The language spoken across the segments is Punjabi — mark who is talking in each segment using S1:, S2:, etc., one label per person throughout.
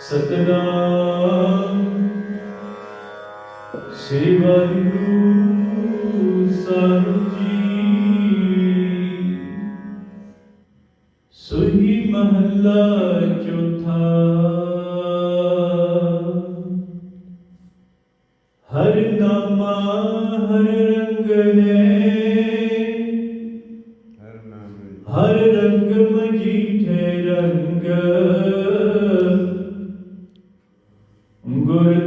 S1: ਸਤਨਾਮ। ਸ੍ਰੀ ਵਾਹਿਗੁਰੂ ਸਾਹਿਬ ਜੀ। ਸੋਹੀ ਮਹੱਲਾ ਚੌਥਾ। ਹਰ ਨਾਮਾ ਹਰ ਰੰਗ ਹੈ
S2: ਹਰ ਨਾਮ
S1: ਹਰ ਰੰਗ ਮਜੀਠੇ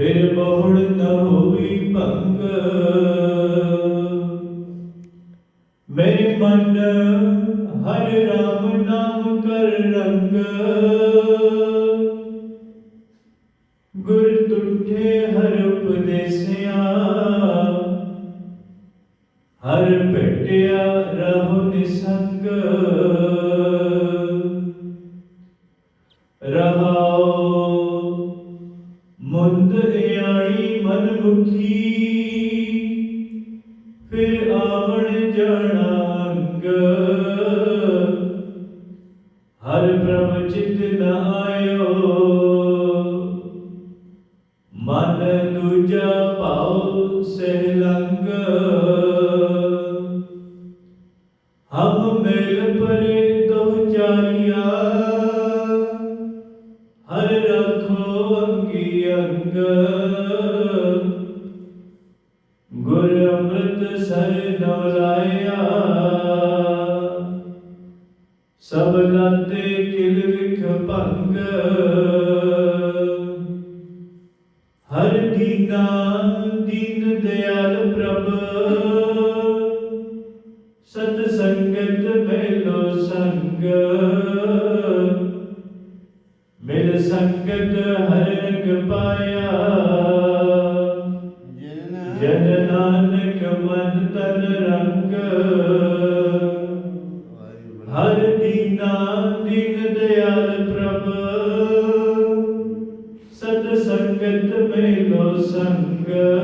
S1: ਫਿਰ ਬਹੁੜ ਨ ਹੋਈ ਭੰਗ। ਮੇਰੇ ਮਨ ਹਰ ਰਾਮ ਨਾਮ ਕਰ ਰੰਗ। ਗੁਰ ਤੁਠੇ ਹਰ ਉਪਦੇਸਿਆ, ਹਰ ਭਟਿਆ ਰਹੋ ਨਿਸੰਗ। ਮੁੰਦ ਆਈ ਮਨ ਫਿਰ ਆਵਣ ਜਾਣਾਂਗ ਹਰ ਪ੍ਰਭ ਚਿਤ ਨ ਆਇਓ। ਮਨ ਦੂਜਾ ਪਾਉ ਸਹਿਲੰਗ ਹਮ ਮੇਲ ਪਰੇ ਦੋ ਚਾਰਿਆ। ਗੁਰ ਅੰਮ੍ਰਿਤ ਸਰ ਨਵ ਸਭ ਲਾਤੇ ਕਿਲ ਵਿਖ ਭੰਗ। ਹਰ ਦੀਨਾ ਦੀਨ ਦਿਆਲ ਪ੍ਰਭ। ਸਤ ਸੰਗਤ ਮੈਲੋ ਸੰਗ। ਮਿਲ ਸੰਗਤ ਹਰ ਮੇਲੋ